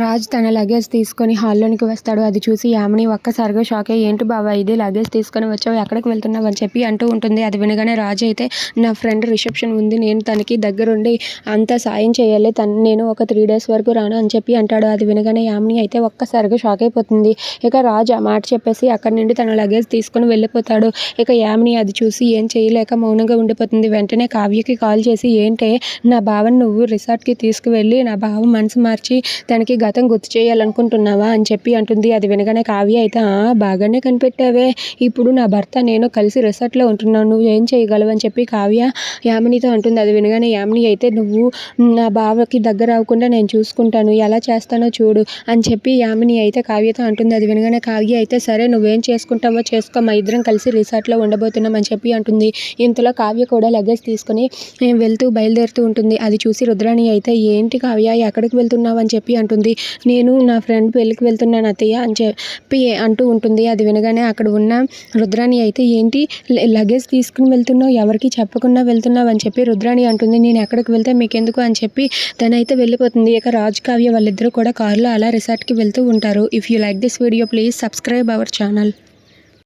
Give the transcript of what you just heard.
రాజ్ తన లగేజ్ తీసుకొని హాల్లోనికి వస్తాడు. అది చూసి యామిని ఒక్కసారిగా షాక్ అయ్యి ఏంటి బాబా ఇది? లగేజ్ తీసుకొని వచ్చావు ఎక్కడికి వెళ్తున్నావు? అని చెప్పి అంటూ ఉంటుంది. అది వినగానే రాజ్ అయితే నా ఫ్రెండ్ రిసెప్షన్ ఉంది. నేను తనకి దగ్గరుండి అంత సాయం చేయాలి. తను నేను ఒక త్రీ డేస్ వరకు రాను అని చెప్పి అంటాడు. అది వినగానే యామిని అయితే ఒక్కసారిగా షాక్ అయిపోతుంది. ఇక రాజ్ ఆ మాట చెప్పేసి అక్కడి నుండి తన లగేజ్ తీసుకొని వెళ్ళిపోతాడు. ఇక యామిని అది చూసి ఏం చేయలేక మౌనంగా ఉండిపోతుంది. వెంటనే కావ్యకి కాల్ చేసి ఏంటే నా బావని నువ్వు రిసార్ట్కి తీసుకువెళ్ళి నా బావ మనసు మార్చి తనకి గతం గుర్తు చేయాలనుకుంటున్నావా అని చెప్పి అంటుంది. అది వినగానే కావ్య అయితే బాగానే కనిపెట్టావే. ఇప్పుడు నా భర్త నేను కలిసి రిసార్ట్లో ఉంటున్నాను. నువ్వు ఏం చేయగలవు? అని చెప్పి కావ్య యామినితో అంటుంది. అది వినగానే యామిని అయితే నువ్వు నా బావకి దగ్గర అవ్వకుండా నేను చూసుకుంటాను. ఎలా చేస్తానో చూడు అని చెప్పి యామిని అయితే కావ్యతో అంటుంది. అది వినగానే కావ్య అయితే సరే నువ్వేం చేసుకుంటావో చేసుకో. మా ఇద్దరం కలిసి రిసార్ట్లో ఉండబోతున్నాం అని చెప్పి అంటుంది. ఇంతలో కావ్య కూడా లగేజ్ తీసుకొని వెళ్తూ బయలుదేరుతూ ఉంటుంది. అది చూసి రుద్రాణి అయితే ఏంటి కావ్య ఎక్కడికి వెళ్తున్నావు? అని చెప్పి అంటుంది. నేను నా ఫ్రెండ్ పెళ్ళికి వెళ్తున్నాను అత్తయ్య అని చెప్పి అంటూ ఉంటుంది. అది వినగానే అక్కడ ఉన్న రుద్రాణి అయితే ఏంటి? లగేజ్ తీసుకుని వెళ్తున్నావు? ఎవరికి చెప్పకుండా వెళ్తున్నావు? అని చెప్పి రుద్రాణి అంటుంది. నేను ఎక్కడికి వెళ్తే మీకెందుకు? అని చెప్పి తనైతే వెళ్ళిపోతుంది. ఇక రాజు కావ్య వాళ్ళిద్దరూ కూడా కారులో అలా రిసార్ట్కి వెళ్తూ ఉంటారు. If you like this video please subscribe our channel